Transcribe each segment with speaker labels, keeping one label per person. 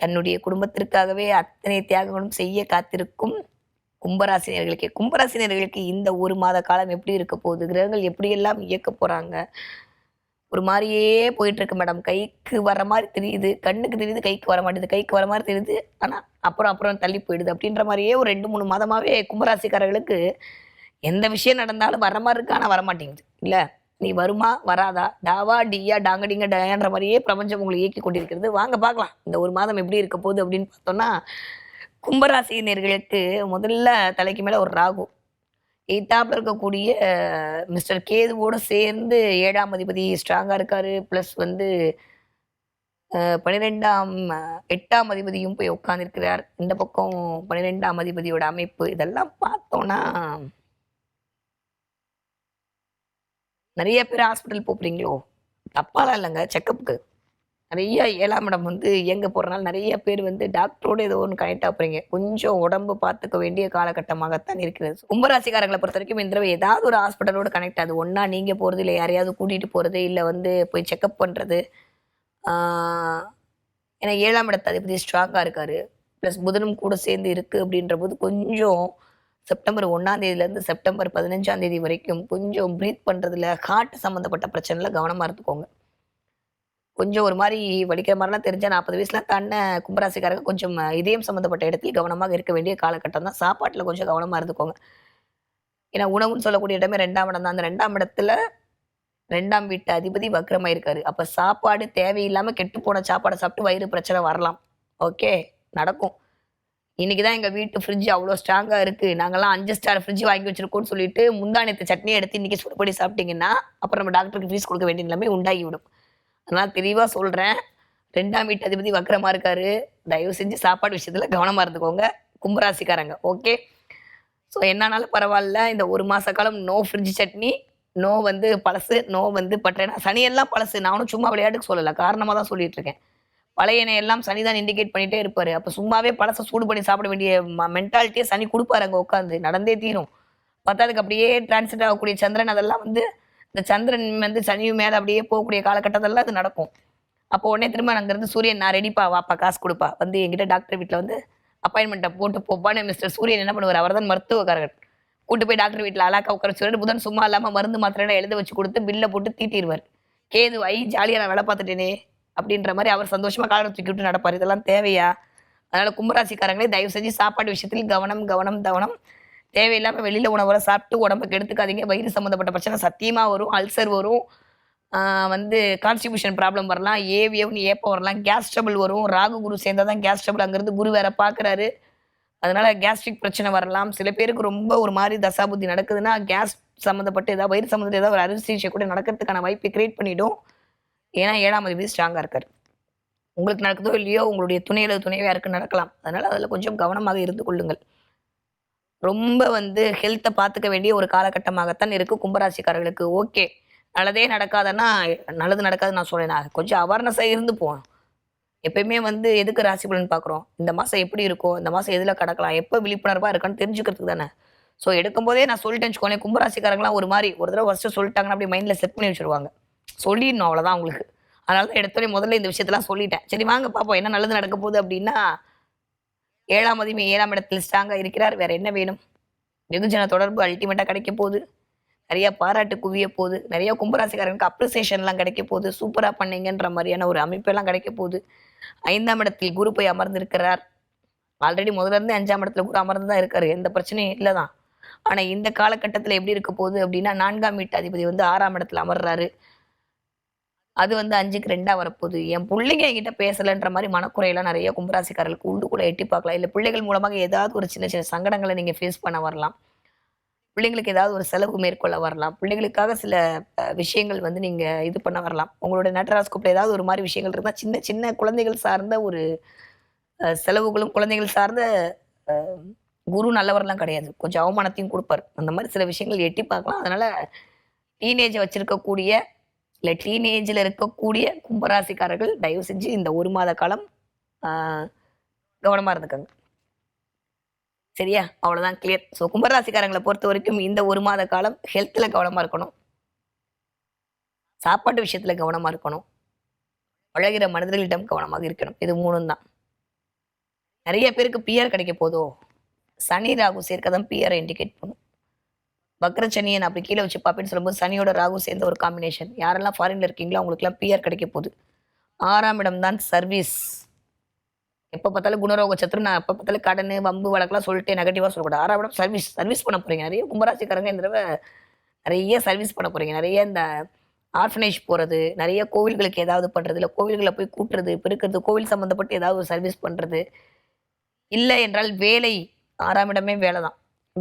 Speaker 1: தன்னுடைய குடும்பத்திற்காகவே அத்தனை தியாகங்களும் செய்ய காத்திருக்கும் கும்பராசினியர்களுக்கு. கும்பராசினியர்களுக்கு இந்த ஒரு மாத காலம் எப்படி இருக்க போகுது? கிரகங்கள் எப்படியெல்லாம் இயக்க போகிறாங்க ஒரு மாதிரியே போயிட்டுருக்கு மேடம். கைக்கு வர மாதிரி தெரியுது. கண்ணுக்கு தெரியுது கைக்கு வர மாட்டேங்குது கைக்கு வர மாதிரி தெரியுது. ஆனால் அப்புறம் அப்புறம் தள்ளி போயிடுது. அப்படின்ற மாதிரியே ஒரு ரெண்டு மூணு மாதமாகவே கும்பராசிக்காரர்களுக்கு எந்த விஷயம் நடந்தாலும் வர மாதிரி இருக்கு. ஆனால் வர இல்லை? நீ வருமா? வராதா? டாவா டியா டாங்கடிங்க டயான்ற மாதிரியே பிரபஞ்சம் உங்களை இயக்கி கொண்டிருக்கிறது. வாங்க பார்க்கலாம். இந்த ஒரு மாதம் எப்படி இருக்க போகுது அப்படின்னு பார்த்தோம்னா கும்பராசினியர்களுக்கு முதல்ல தலைக்கு மேலே ஒரு ராகு. எய்த்தாப்புல இருக்கக்கூடிய மிஸ்டர் கேதுவோட சேர்ந்து ஏழாம் அதிபதி ஸ்ட்ராங்காக இருக்காரு. ப்ளஸ் வந்து பன்னிரெண்டாம் எட்டாம் அதிபதியும் போய் உட்காந்துருக்கிறார் இந்த பக்கம் பன்னிரெண்டாம் அதிபதியோட அமைப்பு. இதெல்லாம் பார்த்தோன்னா நிறைய பேர் ஹாஸ்பிட்டல் போகிறீங்களோ தப்பாலாம் இல்லைங்க செக்கப்புக்கு நிறைய ஏழாம் இடம் வந்து இயங்க போகிறனால நிறைய பேர் வந்து டாக்டரோட ஏதோ ஒன்று கனெக்ட் ஆகுறீங்க கொஞ்சம் உடம்பு பார்த்துக்க வேண்டிய காலகட்டமாகத்தான் இருக்கிறது. கும்பராசிக்காரங்களை பொறுத்த வரைக்கும் இந்த தடவை ஏதாவது ஒரு ஹாஸ்பிட்டலோட கனெக்ட் ஆகுது. ஒன்றா நீங்கள் போகிறது இல்லை யாரையாவது கூட்டிகிட்டு போகிறது இல்லை வந்து போய் செக்கப் பண்ணுறது ஏன்னா ஏழாம் இடத்து அதிபதி ஸ்ட்ராங்காக இருக்காரு. ப்ளஸ் புதனும் கூட சேர்ந்து இருக்குது அப்படின்ற போது கொஞ்சம் செப்டம்பர் ஒன்றாம் தேதியிலேருந்து செப்டம்பர் பதினஞ்சாம் தேதி வரைக்கும் கொஞ்சம் ப்ரீத் பண்ணுறதுல ஹார்ட் சம்மந்தப்பட்ட பிரச்சனையில் கவனமாக இருந்துக்கோங்க. கொஞ்சம் ஒரு மாதிரி வலிக்கிற மாதிரிலாம் தெரிஞ்சால் நாற்பது வயசுலாம் தாண்ட கும்பராசிக்காரங்க கொஞ்சம் இதயம் சம்மந்தப்பட்ட இடத்தில் கவனமாக இருக்க வேண்டிய காலகட்டம் தான். சாப்பாட்டில் கொஞ்சம் கவனமாக இருந்துக்கோங்க. ஏன்னா உணவுன்னு சொல்லக்கூடிய இடமே ரெண்டாம் இடம் தான். அந்த ரெண்டாம் இடத்துல ரெண்டாம் வீட்டு அதிபதி வக்ரமாக இருக்காரு அப்போ சாப்பாடு தேவையில்லாமல் கெட்டு போன சாப்பாடை சாப்பிட்டு வயிறு பிரச்சனை வரலாம். ஓகே? நடக்கும். இன்னைக்கு தான் எங்கள் வீட்டு ஃப்ரிட்ஜ் அவ்வளோ ஸ்ட்ராங்காக இருக்குது நாங்கள்லாம் அஞ்சு ஸ்டார் ஃப்ரிட்ஜ் வாங்கி வச்சிருக்கோம்னு சொல்லிட்டு முந்தானத்து சட்னி எடுத்து இன்னைக்கு சுடுபடி சாப்பிட்டீங்கன்னா அப்புறம் நம்ம டாக்டருக்கு ஃபீஸ் கொடுக்க வேண்டிய நிலைமை உண்டாகி விடும் அதனால் தெளிவாக சொல்கிறேன் ரெண்டாம் வீட்டு அதிபதி வக்கரமாக இருக்காரு. தயவு செஞ்சு சாப்பாடு விஷயத்தில் கவனமாக இருந்துக்கோங்க. கும்பராசிக்காரங்க ஓகே ஸோ என்னன்னாலும் பரவாயில்ல. இந்த ஒரு மாத காலம் நோ ஃப்ரிட்ஜ் சட்னி நோ வந்து பழசு நோ வந்து பட்டேனா சனியெல்லாம் பழசு. நானும் சும்மா விளையாட்டுக்கு சொல்லலை. காரணமாக தான் சொல்லிட்டு பழையனை பழைய எல்லாம் சனி தான் இண்டிகேட் பண்ணிட்டே இருப்பாரு. அப்போ சும்மாவே பழசை சூடு பண்ணி சாப்பிட வேண்டிய மென்டாலிட்டியே சனி கொடுப்பாரு அங்கே உட்காந்து நடந்தே தீரும். பத்தாவதுக்கு அப்படியே டிரான்சிட் ஆகக்கூடிய சந்திரன் அதெல்லாம் வந்து இந்த சந்திரன் வந்து சனியும் மேலே அப்படியே போகக்கூடிய காலகட்டத்தெல்லாம் அது நடக்கும். அப்போ உடனே திரும்ப அங்கேருந்து சூரியன் நான் ரெடிப்பா வாப்பா காசு கொடுப்பா. வந்து என்கிட்ட டாக்டர் வீட்டில் வந்து அப்பாயின்மெண்ட்டை போட்டு போப்பான்னு மிஸ்டர் சூரியன் என்ன பண்ணுவார்? அவர் தான் மருத்துவக்காரர். கூட்டு போய் டாக்டர் வீட்டில் அலாக்கா உட்கார சொல்லிட்டு புதன் சும்மா இல்லாமல் மருந்து மாத்திரையெல்லாம் எழுத வச்சு கொடுத்து பில்லை போட்டு தீட்டிடுவார் கேது ஐ ஜாலியாக நான் வேலை பார்த்துட்டேனே. அப்படின்ற மாதிரி அவர் சந்தோஷமா காலம் தூக்கி விட்டு நடப்பார். இதெல்லாம் தேவையா? அதனால கும்பராசிக்காரங்களே தயவு செஞ்சு சாப்பாடு விஷயத்தில் கவனம் கவனம் கவனம். தேவையில்லாமல் வெளியில் உணவுகளை சாப்பிட்டு உடம்புக்கு எடுத்துக்காதீங்க. வயிறு சம்மந்தப்பட்ட பிரச்சனை சத்தியமாக வரும் அல்சர் வரும். வந்து கான்ஸ்டிபியூஷன் ப்ராப்ளம் வரலாம் ஏவியம்னு ஏப்பம் வரலாம் கேஸ் ட்ரபிள் வரும். ராகு குரு சேர்ந்தால் தான் கேஸ் ட்ரபிள் அங்கேருந்து குரு வேற பார்க்குறாரு அதனால கேஸ்ட்ரிக் பிரச்சனை வரலாம். சில பேருக்கு ரொம்ப ஒரு மாதிரி தசாபுத்தி நடக்குதுன்னா கேஸ் சம்மந்தப்பட்டு ஏதாவது வயிறு சம்மந்தப்பட்ட ஏதாவது ஒரு அரிசி கூட நடக்கிறதுக்கான வாய்ப்பை கிரியேட் பண்ணிவிடும் ஏன்னா ஏழாம் அதிபதி ஸ்ட்ராங்காக இருக்கார். உங்களுக்கு நடக்குதோ இல்லையோ உங்களுடைய துணை அல்லது துணைவியாக இருக்கு நடக்கலாம். அதனால அதில் கொஞ்சம் கவனமாக இருந்து கொள்ளுங்கள். ரொம்ப வந்து ஹெல்த்தை பார்த்துக்க வேண்டிய ஒரு காலகட்டமாகத்தான் இருக்குது கும்பராசிக்காரர்களுக்கு. ஓகே நல்லதே நடக்காதன்னா நல்லது நடக்காதுன்னு நான் சொன்னேன் நான் கொஞ்சம் அவேர்னஸாக இருந்து போகணும். எப்பயுமே வந்து எதுக்கு ராசி பலன் பார்க்குறோம் இந்த மாதம் எப்படி இருக்கும்? இந்த மாதம் எதில் கடக்கலாம்? எப்போ விழிப்புணர்வாக இருக்கான்னு தெரிஞ்சுக்கிறதுக்கு தானே. ஸோ எடுக்கும்போதே நான் சொல்லிட்டேன்னு வச்சுக்கோங்களேன் கும்பராசிக்காரங்களாம் ஒரு மாதிரி ஒரு தடவை ஃபஸ்ட்டு சொல்லிட்டாங்கன்னா அப்படி மைண்டில் செட் பண்ணி வச்சுருவாங்க. சொல்லிடணும் அவ்வளோதான் அவங்களுக்கு. அதனால தான் எடுத்தோடனே முதல்ல இந்த விஷயத்தெல்லாம் சொல்லிட்டேன். சரி வாங்க பார்ப்போம் என்ன நல்லது நடக்க போகுது அப்படின்னா ஏழாம் அதிபதி ஏழாம் இடத்தில் ஸ்ட்ராங்காக இருக்கிறார். வேற என்ன வேணும்? வெகுஜன தொடர்பு அல்டிமேட்டாக கிடைக்க போகுது. நிறைய பாராட்டு குவிய போகுது. நிறைய கும்பராசிக்காரங்களுக்கு அப்ரிசியேஷன்லாம் கிடைக்க போகுது. சூப்பராக பண்ணீங்கன்ற மாதிரியான ஒரு அமைப்பெல்லாம் கிடைக்க போகுது. ஐந்தாம் இடத்தில் குரு போய் அமர்ந்திருக்கிறார். ஆல்ரெடி முதல்ல இருந்து அஞ்சாம் இடத்துல குரு அமர்ந்து தான் இருக்காரு. எந்த பிரச்சனையும் இல்லை தான் ஆனால் இந்த காலகட்டத்தில் எப்படி இருக்க போகுது அப்படின்னா நான்காம் வீட்டு அதிபதி வந்து ஆறாம் இடத்துல அமர்றாரு. அது வந்து அஞ்சுக்கு ரெண்டாக வரப்போகுது. என் பிள்ளைங்க என்கிட்ட பேசலைன்ற மாதிரி மனக்குறையெல்லாம் நிறைய கும்பராசிக்காரர்களுக்கு உண்டு கூட எட்டி பார்க்கலாம். இல்லை பிள்ளைகள் மூலமாக ஏதாவது ஒரு சின்ன சின்ன சங்கடங்களை நீங்கள் ஃபேஸ் பண்ண வரலாம். பிள்ளைங்களுக்கு ஏதாவது ஒரு செலவு மேற்கொள்ள வரலாம். பிள்ளைகளுக்காக சில விஷயங்கள் வந்து நீங்கள் இது பண்ண வரலாம். உங்களோட நட்ராஸ்கோப்பில் ஏதாவது ஒரு மாதிரி விஷயங்கள் இருந்தால் சின்ன சின்ன குழந்தைகள் சார்ந்த ஒரு செலவுகளும் குழந்தைகள் சார்ந்த குரு நல்லவர்லாம் கிடையாது. கொஞ்சம் அவமானத்தையும் கொடுப்பார். அந்த மாதிரி சில விஷயங்கள் எட்டி பார்க்கலாம். அதனால் டீனேஜ் வச்சுருக்கக்கூடிய இல்லை டீனேஜில் இருக்கக்கூடிய கும்பராசிக்காரர்கள் தயவு செஞ்சு இந்த ஒரு மாத காலம் கவனமாக இருந்துக்கோங்க. சரியா? அவ்வளோதான் கிளியர் ஸோ கும்பராசிக்காரங்களை பொறுத்த வரைக்கும் இந்த ஒரு மாத காலம் ஹெல்த்தில் கவனமாக இருக்கணும். சாப்பாட்டு விஷயத்தில் கவனமாக இருக்கணும். பழகிற மனிதர்களிடம் கவனமாக இருக்கணும். இது மூணும் தான் நிறைய பேருக்கு பிஆர் கிடைக்க போதோ? சனி ராகு சேர்க்க தான் பிஆர் இண்டிகேட் பண்ணும். வக்ரச்சனியன் அப்படி கீழே வச்சு பார்ப்பேன்னு சொல்லும்போது சனியோட ராகு சேர்ந்த ஒரு காம்பினேஷன் யாரெல்லாம் ஃபாரின்ல இருக்கீங்களோ அவங்களுக்குலாம் பிஆர் கிடைக்க போகுது. ஆறாம் இடம் தான் சர்வீஸ் எப்போ பார்த்தாலும் குணரோக சத்துரு நான் எப்போ பார்த்தாலும் கடன் வம்பு வழக்கெல்லாம் சொல்லிட்டு நெகட்டிவாக சொல்லக்கூடாது. ஆறாம் இடம் சர்வீஸ் சர்வீஸ் பண்ண போகிறீங்க நிறைய கும்பராசிக்காரங்க இந்த தடவை நிறைய சர்வீஸ் பண்ண போறீங்க. நிறைய இந்த ஆர்ஃபனேஜ் போகிறது நிறைய கோவில்களுக்கு ஏதாவது பண்ணுறது இல்லை கோவில்களை போய் கூட்டுறது பெருக்கிறது கோவில் சம்மந்தப்பட்டு ஏதாவது ஒரு சர்வீஸ் பண்ணுறது இல்லை என்றால் வேலை. ஆறாம் இடமே வேலை தான்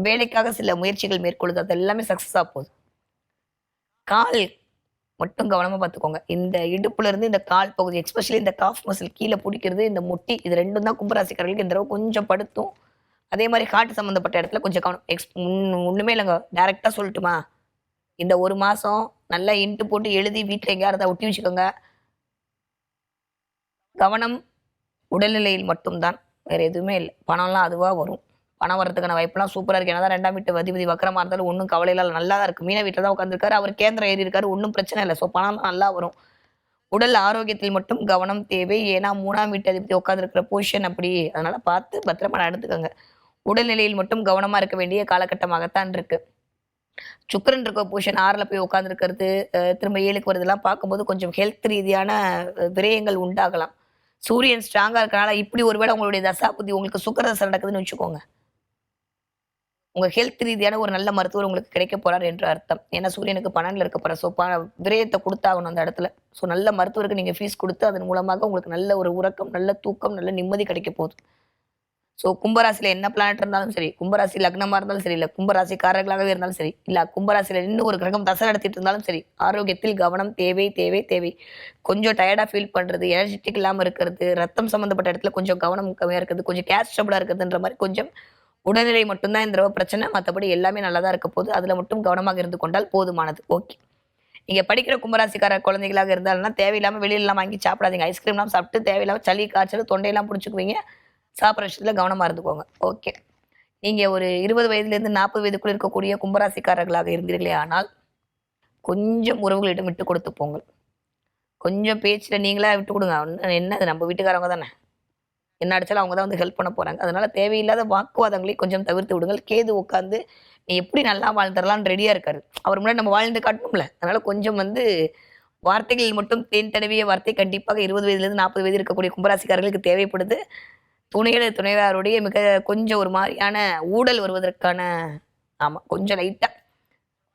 Speaker 1: வேலைக்காக சில முயற்சிகள் மேற்கொள்ளுது அது எல்லாமே சக்ஸஸாக போகுது. கால் மட்டும் கவனமாக பார்த்துக்கோங்க. இந்த இடுப்புல இருந்து இந்த கால் பகுதி எக்ஸ்பெஷலி இந்த காஃப் மசில் கீழே பிடிக்கிறது இந்த முட்டி இது ரெண்டும் தான் கும்பராசிக்காரர்களுக்கு இந்த தடவை கொஞ்சம் படுத்தும். அதே மாதிரி காட்டு சம்மந்தப்பட்ட இடத்துல கொஞ்சம் கவனம். எக்ஸ் ஒன்றுமே இல்லைங்க. டேரெக்டாக சொல்லட்டுமா? இந்த ஒரு மாதம் நல்லா இன்ட்டு போட்டு எழுதி வீட்டில் எங்கேயாவது ஒட்டி வச்சுக்கோங்க. கவனம் உடல்நிலையில் மட்டும்தான். வேற எதுவுமே இல்லை. பணம்லாம் அதுவாக வரும். பணம் வரதுக்கான வாய்ப்புலாம் சூப்பராக இருக்கு. ஏன்னா ரெண்டாம் வீட்டு வதிபதி வக்கரமாக இருந்தாலும் ஒன்றும் கவலை இல்லை நல்லா தான் இருக்குது மீன வீட்டில் தான் உட்காந்துருக்காரு அவர் கேந்திரம் ஏறி இருக்காரு. ஒன்றும் பிரச்சனை இல்லை. ஸோ பணம் நல்லா வரும். உடல் ஆரோக்கியத்தில் மட்டும் கவனம் தேவை. ஏன்னா மூணாம் வீட்டு அதிபதி உட்காந்துருக்கிற பொசிஷன் அப்படி. அதனால் பார்த்து பத்திரமா நடந்துக்கோங்க. உடல்நிலையில் மட்டும் கவனமாக இருக்க வேண்டிய காலகட்டமாகத்தான் இருக்குது சுக்கரன் இருக்க பொசிஷன் ஆறில் போய் உட்காந்துருக்கிறது திரும்ப ஏழுக்கு வருதெல்லாம் பார்க்கும்போது கொஞ்சம் ஹெல்த் ரீதியான விரயங்கள் உண்டாகலாம். சூரியன் ஸ்ட்ராங்காக இருக்கனால இப்படி ஒருவேளை உங்களுடைய தசா புத்தி உங்களுக்கு சுக்கர தசை நடக்குதுன்னு வச்சுக்கோங்க. உங்க ஹெல்த் ரீதியான ஒரு நல்ல மருத்துவர் உங்களுக்கு கிடைக்க போறார் என்று அர்த்தம். ஏன்னா சூரியனுக்கு பன்னெண்டுல இருக்க போற ஸோ விரயத்தை கொடுத்தாகணும் அந்த இடத்துல. ஸோ நல்ல மருத்துவருக்கு நீங்க ஃபீஸ் கொடுத்து அதன் மூலமாக உங்களுக்கு நல்ல ஒரு உறக்கம் நல்ல தூக்கம் நல்ல நிம்மதி கிடைக்க போகுது. ஸோ கும்பராசியில் என்ன பிளானட் இருந்தாலும் சரி கும்பராசி லக்னமாக இருந்தாலும் சரி இல்லை கும்பராசிக்காரர்களாகவே இருந்தாலும் சரி இல்லை கும்பராசியில் இன்னும் ஒரு கிரகம் தசை நடத்திட்டு இருந்தாலும் சரி ஆரோக்கியத்தில் கவனம் தேவை தேவை தேவை. கொஞ்சம் டயர்டாக ஃபீல் பண்ணுறது எனர்ஜெட்டிக் இல்லாமல் இருக்கிறது ரத்தம் சம்பந்தப்பட்ட இடத்துல கொஞ்சம் கவனம் கம்மியாக இருக்கிறது கொஞ்சம் கேஸ் இருக்கிறதுன்ற மாதிரி கொஞ்சம் உடல்நிலை மட்டும்தான் இந்த தடவை பிரச்சனை. மற்றபடி எல்லாமே நல்லா தான் இருக்க போகுது. அதில் மட்டும் கவனமாக இருந்து கொண்டால் போதுமானது. ஓகே. நீங்கள் படிக்கிற கும்பராசிக்கார குழந்தைகளாக இருந்தாலும்னா தேவையில்லாமல் வெளியிலலாம் வாங்கி சாப்பிடாதீங்க. ஐஸ்கிரீம்லாம் சாப்பிட்டு தேவையில்லாமல் சளி காய்ச்சல் தொண்டையெல்லாம் பிடிச்சிக்குவீங்க. சாப்பிட்ற விஷயத்தில் கவனமாக இருந்துக்கோங்க. ஓகே. நீங்கள் ஒரு இருபது வயதுலேருந்து நாற்பது வயதுக்குள்ள இருக்கக்கூடிய கும்பராசிக்காரர்களாக இருந்தீர்களே ஆனால் கொஞ்சம் உறவுகளிடம் விட்டு கொடுத்து போங்கள். கொஞ்சம் பேச்சில் நீங்களாக விட்டு கொடுங்க. என்ன என்னது நம்ம வீட்டுக்காரவங்க தானே? என்ன அடிச்சாலும் அவங்க தான் வந்து ஹெல்ப் பண்ண போறாங்க. அதனால தேவையில்லாத வாக்குவாதங்களை கொஞ்சம் தவிர்த்து விடுங்கள். கேது உட்காந்து நீ எப்படி நல்லா வாழ்ந்துடலாம்னு ரெடியா இருக்காரு. அவர் முன்னாடி நம்ம வாழ்ந்து காட்டணும்ல அதனால கொஞ்சம் வந்து வார்த்தைகளில் மட்டும் தேன் தடவிய வார்த்தை கண்டிப்பாக இருபது வயதுலேருந்து நாற்பது வயது இருக்கக்கூடிய கும்பராசிக்காரர்களுக்கு தேவைப்படுது. துணையில துணைவாருடைய மிக கொஞ்சம் ஒரு மாதிரியான ஊழல் வருவதற்கான ஆமா கொஞ்சம் லைட்டா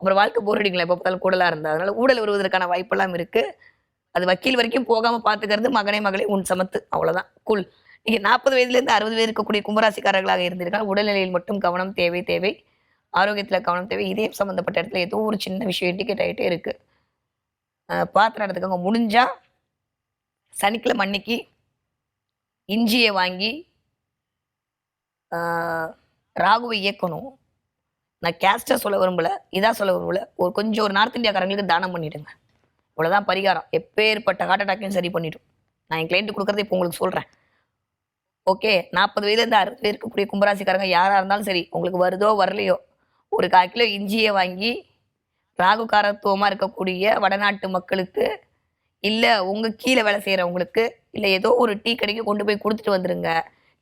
Speaker 1: அப்புறம் வாழ்க்கை போர் அடிங்களா எப்போ பார்த்தாலும் கூடலா இருந்தால் அதனால ஊழல் வருவதற்கான வாய்ப்பெல்லாம் இருக்கு. அது வக்கீல் வரைக்கும் போகாம பார்த்துக்கிறது மகனே மகளே உன் சமத்து. அவ்வளவுதான். கூல் நீங்க நாற்பது வயதுல இருந்து அறுபது வயது இருக்கக்கூடிய கும்பராசிக்காரர்களாக இருந்திருக்கால் உடல்நிலையில் மட்டும் கவனம் தேவை தேவை. ஆரோக்கியத்துல கவனம் தேவை. இதயம் சம்பந்தப்பட்ட இடத்துல ஏதோ ஒரு சின்ன விஷயம் இண்டிகேட் ஆகிட்டே இருக்கு. பாத்திரம் எடுத்துக்கோங்க. முடிஞ்சால் முடிஞ்சா சனிக்கிழமை அன்னைக்கு இஞ்சியை வாங்கி ராகுவை இயக்கணும். நான் கேஸ்டர் சொல்ல விரும்பல இதாக சொல்ல விரும்பல. ஒரு கொஞ்சம் ஒரு நார்த் இந்தியாக்காரங்களுக்கு தானம் பண்ணிடுங்க. இவ்வளோதான் பரிகாரம். எப்பேற்பட்ட ஹார்ட் அட்டாக்கையும் சரி பண்ணிவிடும் நான் என் கிளைண்ட்டு கொடுக்கறத இப்போ உங்களுக்கு சொல்கிறேன் ஓகே நாற்பது வயதுலேருந்து அறுபது இருக்கக்கூடிய கும்பராசிக்காரங்க யாராக இருந்தாலும் சரி உங்களுக்கு வருதோ வரலையோ ஒரு கால் கிலோ இஞ்சியை வாங்கி ராகுகாரத்துவமாக இருக்கக்கூடிய வடநாட்டு மக்களுக்கு இல்லை உங்கள் கீழே வேலை செய்கிறவங்களுக்கு இல்லை ஏதோ ஒரு டீ கடைக்கு கொண்டு போய் கொடுத்துட்டு வந்துடுங்க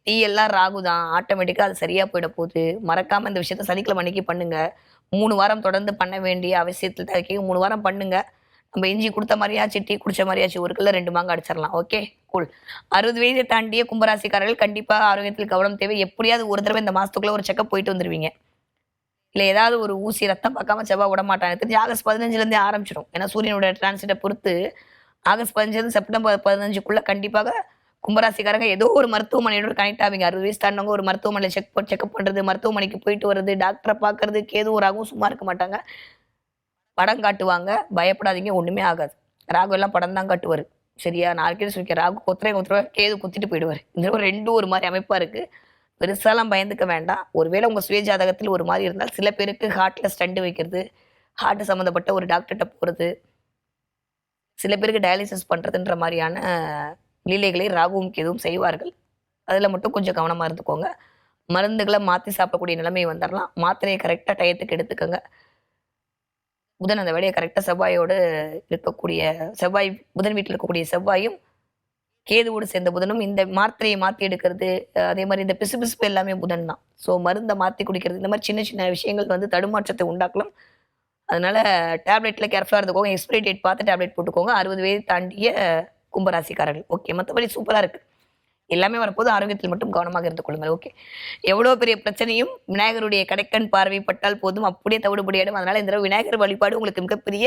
Speaker 1: டீ எல்லாம் ராகு தான். ஆட்டோமேட்டிக்காக அது சரியாக போயிட போகுது. மறக்காமல் இந்த விஷயத்த சனிக்கிழமை அன்னைக்கு பண்ணுங்கள் மூணு வாரம் தொடர்ந்து பண்ண வேண்டிய அவசியத்தில் தான் இருக்கீங்க மூணு வாரம் பண்ணுங்கள் நம்ம இஞ்சி கொடுத்த மாதிரியாச்சு டீ குடிச்ச மாதிரியாச்சு ஒரு கிலோ ரெண்டு மாங்க அடிச்சிடலாம். ஓகே கூல் அறுபது வயதை தாண்டிய கும்பராசிக்காரர்கள் கண்டிப்பாக ஆரோக்கியத்தில் கவனம் தேவை. எப்படியாவது ஒரு தடவை இந்த மாசத்துக்குள்ள ஒரு செக்கப் போயிட்டு வந்துருவீங்க. இல்லை ஏதாவது ஒரு ஊசி ரத்தம் பார்க்காம செவ்வாய் விட மாட்டாங்க. தெரிஞ்சு ஆகஸ்ட் பதினஞ்சுலேருந்தே ஆரம்பிச்சிடும் ஏன்னா சூரியனோட டிரான்சிட்டை பொறுத்து ஆகஸ்ட் பதினஞ்சுலேருந்து செப்டம்பர் பதினஞ்சுக்குள்ள கண்டிப்பாக கும்பராசிக்காரங்க ஏதோ ஒரு மருத்துவமனையோட கனெக்ட் ஆவீங்க. அறுபது வயசு தாண்டவங்க ஒரு மருத்துவமனையில் செக் செக்அப் பண்ணுறது மருத்துவமனைக்கு போயிட்டு வர்றது டாக்டரை பார்க்கறது கேது ஒரு ஆகும் சும்மா இருக்க மாட்டாங்க. படம் காட்டுவாங்க. பயப்படாதீங்க ஒன்றுமே ஆகாது. ராகு எல்லாம் படம் தான் காட்டுவார். சரியா? நாளைக்கே சொல்லிக்கிறேன் ராகு கொத்துறே கொத்துருவா கேது குத்திட்டு போயிடுவார். இந்த ஒரு ரெண்டும் ஒரு மாதிரி அமைப்பாக இருக்குது பெருசாலாம் பயந்துக்க வேண்டாம். ஒருவேளை உங்கள் சுய ஜாதகத்தில் ஒரு மாதிரி இருந்தால் சில பேருக்கு ஹார்ட்டில் ஸ்டண்ட் வைக்கிறது ஹார்ட் சம்மந்தப்பட்ட ஒரு டாக்டர்கிட்ட போகிறது சில பேருக்கு டயாலிசிஸ் பண்ணுறதுன்ற மாதிரியான லீலைகளை ராகுவும் கேதுவும் செய்வார்கள். அதில் மட்டும் கொஞ்சம் கவனமாக இருந்துக்கோங்க. மருந்துகளை மாற்றி சாப்பிடக்கூடிய நிலைமை வந்துடலாம் மாத்திரையை கரெக்டாக டயத்துக்கு எடுத்துக்கோங்க. புதன் அந்த வேலையை கரெக்டாக செவ்வாயோடு இருக்கக்கூடிய செவ்வாய் புதன் வீட்டில் இருக்கக்கூடிய செவ்வாயும் கேதுவோடு சேர்ந்த புதனும் இந்த மாத்திரையை மாற்றி எடுக்கிறது அதே மாதிரி இந்த பிசுபிசுப்பு எல்லாமே புதன் தான். ஸோ மருந்தை மாற்றி குடிக்கிறது இந்த மாதிரி சின்ன சின்ன விஷயங்கள் வந்து தடுமாற்றத்தை உண்டாக்கலாம். அதனால டேப்லெட்டில் கேர்ஃபுல்லாக இருந்துக்கோங்க. எக்ஸ்பிரி டேட் பார்த்து டேப்லெட் போட்டுக்கோங்க. அறுபது வயது தாண்டிய கும்பராசிக்காரர்கள். ஓகே மற்றபடி சூப்பராக இருக்குது எல்லாமே வரப்போது ஆரோக்கியத்தில் மட்டும் கவனமாக இருந்து கொள்ளுங்கள் ஓகே எவ்வளோ பெரிய பிரச்சனையும் விநாயகருடைய கடைக்கண் பார்வைப்பட்டால் போதும். அப்படியே தவிடுபடியாடும் அதனால இந்த விநாயகர் வழிபாடு உங்களுக்கு மிகப்பெரிய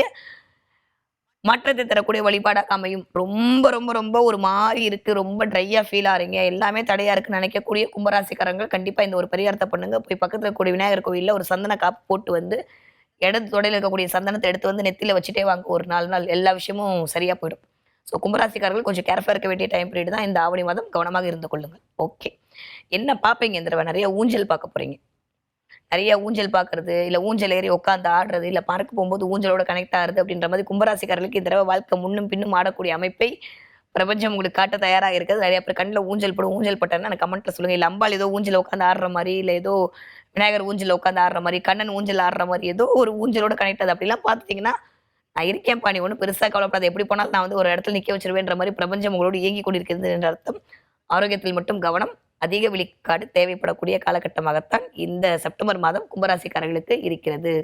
Speaker 1: மாற்றத்தை தரக்கூடிய வழிபாடாக அமையும். ரொம்ப ரொம்ப ரொம்ப ஒரு மாதிரி இருக்கு. ரொம்ப ட்ரையா ஃபீல் ஆறீங்க எல்லாமே தடையா இருக்குன்னு நினைக்கக்கூடிய கும்பராசிக்காரங்க கண்டிப்பா இந்த ஒரு பரிகாரத்தை பண்ணுங்க. போய் பக்கத்துல இருக்கக்கூடிய விநாயகர் கோவில்ல ஒரு சந்தன காப்பு போட்டு வந்து இடது தொடையில் இருக்கக்கூடிய சந்தனத்தை எடுத்து வந்து நெத்தியில் வச்சுட்டே வாங்க. ஒரு நாலு நாள் எல்லா விஷயமும் சரியா போயிடும். ஸோ கும்பராசிக்காரர்கள் கொஞ்சம் கேர்ஃபுல்லாக இருக்க வேண்டிய டைம் பீரியட் தான் இந்த ஆவணி மாதம். கவனமாக இருந்து கொள்ளுங்கள். ஓகே என்ன பார்ப்பீங்க இந்த தடவை? நிறைய ஊஞ்சல் பார்க்க போறீங்க. நிறைய ஊஞ்சல் பார்க்கறது இல்லை ஊஞ்சல் ஏறி உட்காந்து ஆடுறது இல்லை பார்க்க போகும்போது ஊஞ்சலோட கனெக்ட் ஆகுறது அப்படின்ற மாதிரி கும்பராசிக்காரர்களுக்கு இந்த தடவை வாழ்க்கை முன்னும் பின்னும் ஆடக்கூடிய அமைப்பை பிரபஞ்சம் உங்களுக்கு காட்ட தயாராக இருக்குது. நிறைய பேர் கண்ணில் ஊஞ்சல் போடும் ஊஞ்சல் பட்டேன்னா எனக்கு கமெண்ட்ல சொல்லுங்க. இல்லை அம்பாள் ஏதோ ஊஞ்சல் உட்காந்து ஆடுற மாதிரி இல்லை ஏதோ விநாயகர் ஊஞ்சல் உட்காந்து ஆடுற மாதிரி கண்ணன் ஊஞ்சல் ஆடுற மாதிரி ஏதோ ஒரு ஊஞ்சலோட கனெக்ட் ஆகுது. அப்படிலாம் பார்த்தீங்கன்னா நான் இருக்கேன் பாணி ஒன்றும் பெருசாக கவலைப்படாது. எப்படி போனாலும் நான் வந்து ஒரு இடத்துல நிற்க வச்சிருவேன்ற மாதிரி பிரபஞ்சம் உங்களோடு இயங்கி கொண்டிருக்கிறது என்ற அர்த்தம். ஆரோக்கியத்தில் மட்டும் கவனம் அதிக விழிக்காடு தேவைப்படக்கூடிய காலகட்டமாகத்தான் இந்த செப்டம்பர் மாதம் கும்பராசிக்காரர்களுக்கு இருக்கிறது.